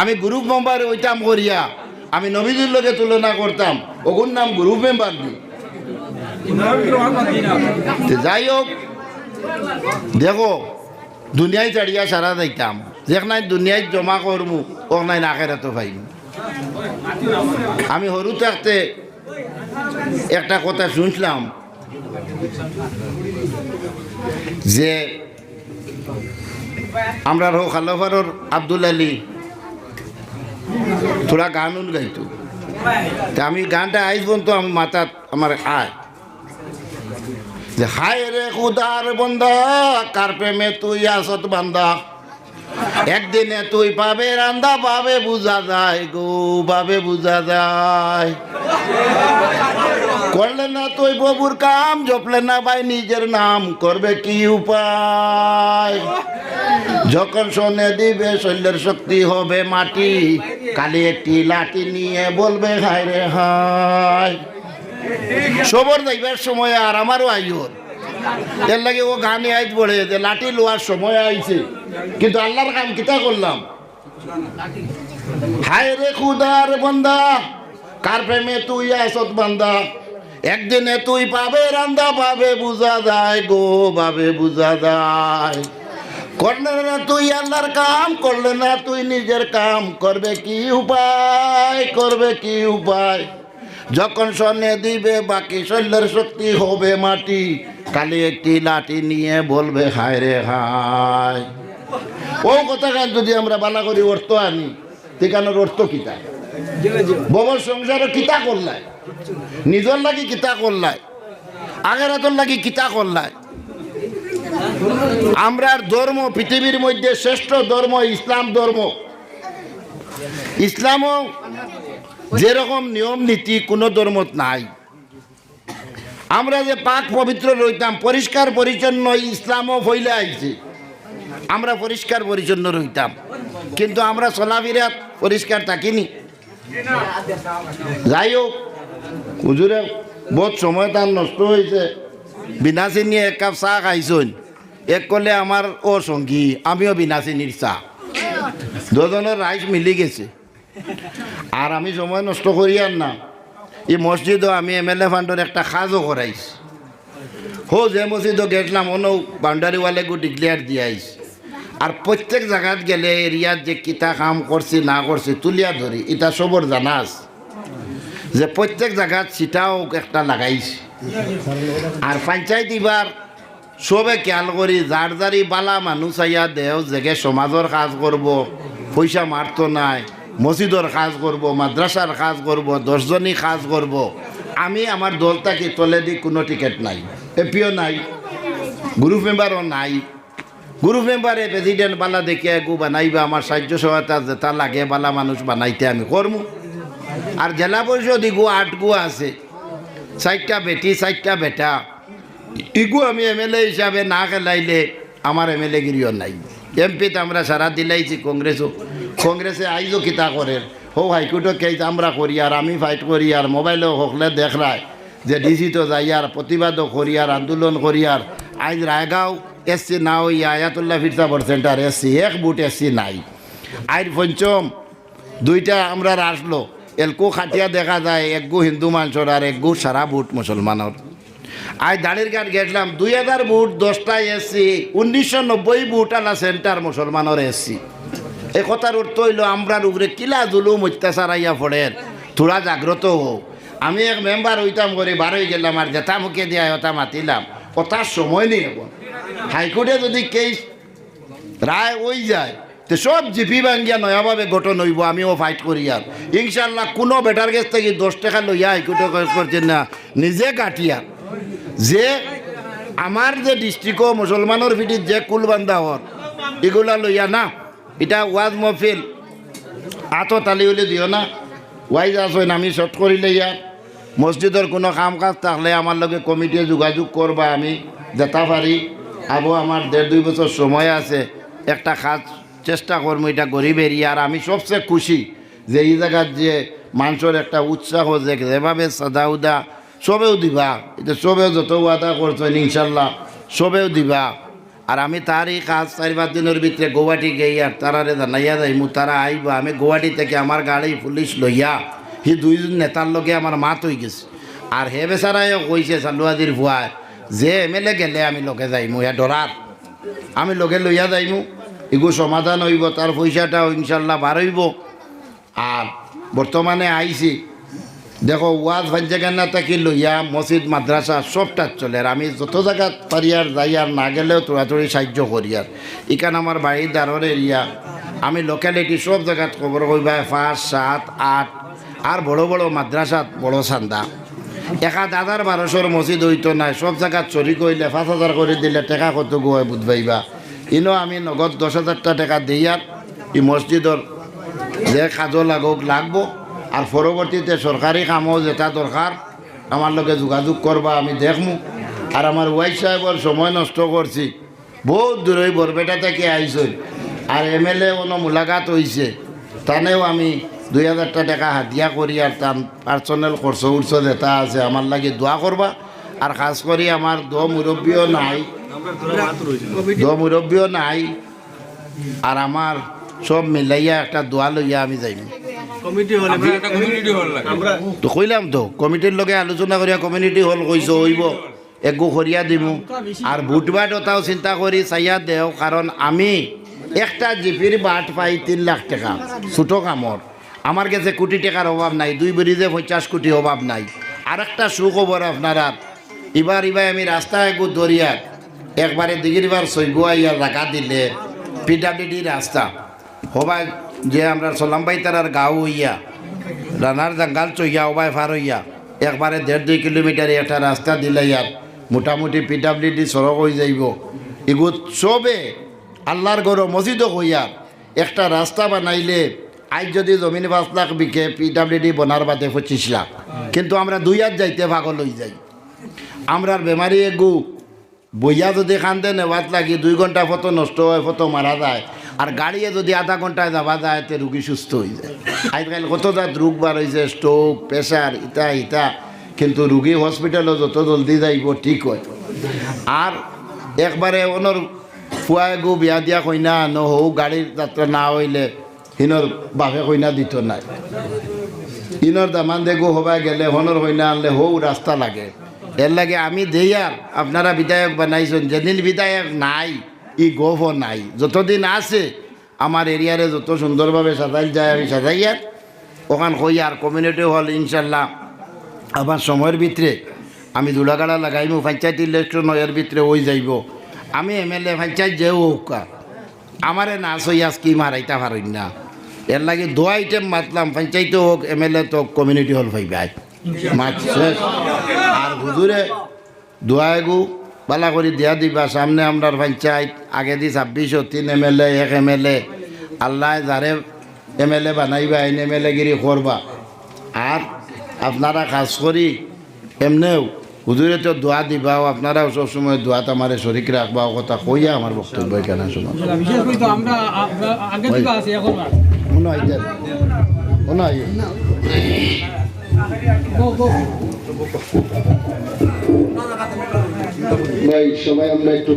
আমি group member ওইটাম করিয়া, আমি নবীদের লোকে তুলনা করতাম, ওগুর নাম গ্রুপ মেম্বার যাই হোক, দেখো, দুনিয়ায় চাড়িয়া সারা যাইতাম দেখ নাই দুনিয়ায় জমা করমু ও নাই নাকেরা তো পাইম আমি সরু থাকতে একটা কথা শুনছিলাম, যে আমরা রো খালফারর আব্দুল আলী থোড়া গান উন গাইতো আমি গানটা আইস পর্যন্ত আমি মাথাত আমার আয় যে হায় রে খুদার বন্ধা কার প্রেমে তুই আসত বান্দা? একদিনে তুই পাবে রান্দা, পাবে বুঝা যায় গো, পাবে বুঝা যায়। করলে না তুই বাবুর কাম, জপলে না ভাই নিজের নাম, করবে কি উপায়? যখন শোনে দিবে শৈলের শক্তি হবে মাটি, কালি একটি লাঠি নিয়ে বলবে হায় রে হায়। সবর যাইবার সময় আর আমারও আইয়র এর লাগে ও গানে আইত বলে যে লাঠি লোয়ার সময় আইছে। কিন্তু আল্লাহর কাম কিতা করলাম? হায় রে খুদার বন্দা, কার প্রেমে তুই আসত বান্দা? একদিনে তুই পাবে রান্দা, পাবে বুঝা যায় গো, পাবে বুঝা যায়। করলে না তুই আল্লাহর কাম করলে না, তুই নিজের কাম করবে কি উপায়, করবে কি উপায়? যখন শনে দিবে, বাকি শৈলের শক্তি হবে মাটি। কালি একটি লাঠি নিয়ে বলবে, হায় রে হায়। ও কথা যদি আমরা বালা করি, অর্থ আনি, ঠিকানোর অর্থ কিতা ববর সংসারে কিতা করলাই নিজের লাগি কিতা করলাই আগের হাতর লাগি কিতা করলাই আমরার ধর্ম, পৃথিবীর মধ্যে শ্রেষ্ঠ ধর্ম, ইসলাম ধর্ম। ইসলামও যেরকম নিয়ম নীতি, কোনো ধর্মত নাই। আমরা যে পাক পবিত্র রইতাম, পরিষ্কার পরিচ্ছন্ন ইসলামও ফইলে আইছে। আমরা পরিষ্কার পরিচ্ছন্ন রইতাম। কিন্তু আমরা চলাফেরা পরিষ্কার থাকিনি। যাই হোক হুজুরে বহুত সময় তার নষ্ট হয়েছে। বিনা চিনি এক কাপ চাহ খাইছোন। এক কলে আমার ও সঙ্গী আমিও বিনা চিনির চাহ। দুজনের রাইস মিলি গেছে। আর আমি সময় নষ্ট করি আর না। এই মসজিদও আমি এম এল এ ফান্ডের একটা কাজও করাইছি হো, যে মসজিদও গেছিলাম অন্য বাউন্ডারি ওয়ালে গো ডিক্লেয়ার দিয়াইস আর প্রত্যেক জায়গাত গেলে এরিয়াত যে কিতা কাম করছি না করছি তুলিয়া ধরি এটা সবর জানাস যে প্রত্যেক জায়গাত সিটাও একটা লাগাইছি। আর পঞ্চায়েত এবার সবে খেয়াল করি যার যারি বালা মানুষ আইয়া দেও জেগে সমাজের কাজ করব পয়সা মারতো নাই মসজিদর কাজ করব মাদ্রাসার কাজ করব দশজনী কাজ করব আমি আমার দল থাকি তলে দি কোনো টিকিট নাই, এপিও নাই গ্রুপ মেম্বারও নাই। গ্রুপ মেম্বারে প্রেসিডেন্ট বালা দেখে গু বানাইবা আমার সাহায্য সহায়তা যেটা লাগে বালা মানুষ বানাইতে আমি করমু আর জেলা পরিষদ ইগু আট গু আছে। চারটা বেটি চারটা বেটা। ইগু আমি এম এল এ হিসাবে না খেলাইলে আমার এম এল এ গিরিও নাই। এমপিতে আমরা সারা দিলাইছি কংগ্রেসও কংগ্রেসে আইজও কিতা করে হো হাইকোর্টও কে আমরা করি আর, আমি ফাইট করি আর মোবাইলও হকলে দেখরায় যে ডিসি তো যাই আর প্রতিবাদও করি আর, আন্দোলন করি আর। আইজ রায়গাঁও এসসি না ওই আয়াতুল্লাহ ফিরসাবর সেন্টার এসসি এক বুট এসসি নাই। আইর পঞ্চম, দুইটা আমরা আসলো এলকো খাটিয়া দেখা যায় একগু হিন্দু মানুষের আর একগু সারা বুট মুসলমানের আজ দাঁড়ির ঘাট গেছিলাম, দুই হাজার বুট, দশটা এসছি উনিশশো নব্বই বুট আলা সেন্টার মুসলমানের এসছি এ কথার অর্থ হইল, আমরার উপরে কিলা জুলুম, অত্যাচার আইয়া পড়েন থোড়া জাগ্রত হোক আমি এক মেম্বার হইতাম করে বার হয়ে গেলাম, আর জেঠা মুখে দিয়া ওটা মাতিলাম। কথার সময় নেই হাইকোর্টে যদি কেস রায় ওই যায় তো সব জিপি ভাঙ্গিয়া নয়াভাবে গঠন হইব, আমিও ফাইট করি আর। ইনশাল্লাহ কোনো বেটার গেছ থেকে দশ টাকা লইয়া হাইকোর্টে কেস করছেন না, নিজে কাটিয়া। যে আমার যে ডিস্ট্রিক্টও মুসলমানের ভিটিত যে কুল বান্ধা হর, এগুলা লইয়া না, এটা ওয়াজ মহফিল। আতো তালি হলে দিও না, ওয়াইজ আসেন, আমি শর্ট করিলে ইয়ার মসজিদের কোনো কাম কাজ থাকলে আমার লগে কমিটিয়ে যোগাযোগ করবা আমি, যেতা পারি। আবো, আমার দেড় দুই বছর সময় আছে, একটা কাজ চেষ্টা করব, এটা গরিব এরিয়া, আর আমি সবচেয়ে খুশি যে এই জায়গার যে মানুষের একটা উৎসাহ, যে যেভাবে সাদা উদা সবেও দিবা, এটা সবেও যত ওয়াদা করছেন ইনশাল্লাহ, সবেও দিবা। আর আমি তার এই কাজ চারি পাঁচ দিনের ভিতরে গৌহাটি গেই আর তারারে জানাইয়া যাইমু তারা আইব, আমি গৌহাটি থেকে আমার গাড়ি পুলিশ লইয়া, সি দুইজন নেতার লগে আমার মাত হয়ে গেছে। আর হে বেচারাইও কইছে চালুয়াদির ভুয়ায় যে এম এল এ গেলে আমি লগে যাইমু হে ডরার আমি লগে লইয়া যাইমু। এগু সমাধান হইব, তার পয়সাটাও ইনশাল্লাহ বার হইব। আর বর্তমানে আইছি, দেখো, ওয়াজ ভাঞ্জাগান্না থাকি লইয়া মসজিদ, মাদ্রাসা সবটা চলে। আর আমি যত জায়গা পারি আর যাই, আর না গেলেও তোড়াতড়ি সাহায্য করি আর। ইখান আমার বাড়ির দারর এরিয়া, আমি লোকালিটি সব জায়গাত খবর কইবা পাঁচ, সাত, আট, আর বড় বড় মাদ্রাসাত বড় চান্দা। একা হাজার বারোশোর মসজিদ হইতো নাই, সব জায়গাত চুরি কইলে পাঁচ হাজার করে দিলে, টেকা কত গোয় বুধবাইবা ইনো আমি নগদ দশ হাজারটা টাকা দিই আর এই মসজিদর যে কাজও লাগুক লাগবো। আর পরবর্তীতে সরকারি কামও যেটা দরকার আমার লগে যোগাযোগ করবা আমি দেখমু। আর আমার ওয়াইফ সাহেবর সময় নষ্ট করছি বহুত দূরই বরপেটা থেকে আইসই আর এম এল এ কোনো মোলাকাত হয়েছে তানেও আমি দুই হাজারটা টাকা হাতিয়া করি আর তার পার্সোনাল খরচ উর্চ যেটা আছে আমার লাগে দোয়া করবা আর খাস করি আমার দ মুরব্বীও নাই। দ মুরব্বীও নাই। আর আমার সব মিলাইয়া একটা দোয়া লইয়া আমি যাইম। কমিটি হলে আমরা একটা কমিউনিটি হল লাগে। আমরা তো কইলাম তো কমিটির লগে আলোচনা করিয়া কমিউনিটি হল কইছ হইব। একগু করিয়া দিমু। আর বুটবাট ওটাও চিন্তা করি চাইয়া দেও কারণ আমি একটা জিপির বাট পাই তিন লাখ টাকা ছোটো কামর আমার কাছে কোটি টাকার অভাব নাই দুই ব্রিজে পঞ্চাশ কোটি অভাব নাই। আর একটা সুখবর আপনারা এবার এবার আমি রাস্তায় একগু দরিয়ার একবারে দিগিরবার সৈগুয়াইয়ার রাখা দিলে পিডাব্লিউডি রাস্তা। হবাই যে আমরা সোলামবাই তারার গাঁও হইয়া, রানার জঙ্গাল চইয়া ওবাই ফার হইয়া, একবারে দেড় দুই কিলোমিটার একটা রাস্তা দিলে ইয়ার মোটামুটি পিডাব্লিউডি সড়ক হয়ে যাইব। এগু সবে আল্লাহর গর মসজিদও হইয়া একটা রাস্তা বানাইলে আজ যদি জমিন পাঁচ লাখ বিকে পিডাব্লিউডি বনার বাদে পঁচিশ লাখ। কিন্তু আমরা দুই হাত যাইতে পাগল হয়ে যাই। আমরার বেমারি এগু বইয়া যদি খান্দে নেওয়াত লাগি, দুই ঘণ্টা ফটো নষ্ট হয়, ফটো মারা যায়। আর গাড়িয়ে যদি আধা ঘন্টায় যাওয়া যায়, তে রুগী সুস্থ হয়ে যায়। আজকাল কত জাত রোগ বার হয়েছে স্ট্রোক প্রেশার ইটা ইটা কিন্তু রুগী হসপিটালও যত জলদি যাইব, ঠিক হয়। আর একবারে ওনর ফুয়াই গু বিয়া দিয়া কইনা ন হৌ গাড়ির যাত্রা না হইলে হিনর বাপে কইনা দিত নাই। ইনর দামান দেখো হবাই গেলে হনর হইনা আনলে, হৌ রাস্তা লাগে। এর লাগে আমি দেই আর আপনারা বিধায়ক বানাইছেন যেদিন বিধায়ক নাই ই গোফ নাই। যতদিন আছে আমার এরিয়ারে যত সুন্দরভাবে সাজাই যায় আমি সাজাই আর ওখান কই আর কমিউনিটি হল ইনশাল্লাহ। আমার সময়ের ভিতরে আমি দুলাগাড়া লাগাইমু পঞ্চায়েত ইলেকশন এর ভিতরে ওই যাইব। আমি এম এল এ পঞ্চায়েত যে হোক আমারে না সইয়া স্কিম হারাইতে পারই না। এর লাগে দো আইটেম মাতলাম পঞ্চায়েত হোক এম এল এ তো কমিউনিটি হল পাইবাই মাছ শেষ। আর হুজুরে দোয়াগু বালা করে দিয়া দিবা সামনে আমরার পঞ্চায়েত আগে দি ছাব্বিশো তিন এম এল এ এক এম এল এ আল্লাহ যারে এম এল এ বানাইবা আইন এম এল এ গিরি করবা। আর আপনারা কাজ করি এমনেও হুজুরে তো দোয়া দিবাও আপনারাও সবসময় দোয়াত আমার শরিক রাখবা কথা কইয়া আমার বক্তব্য এখানে শোনা বিশেষ করে তো আমরা ভাই সবাই আমরা একটু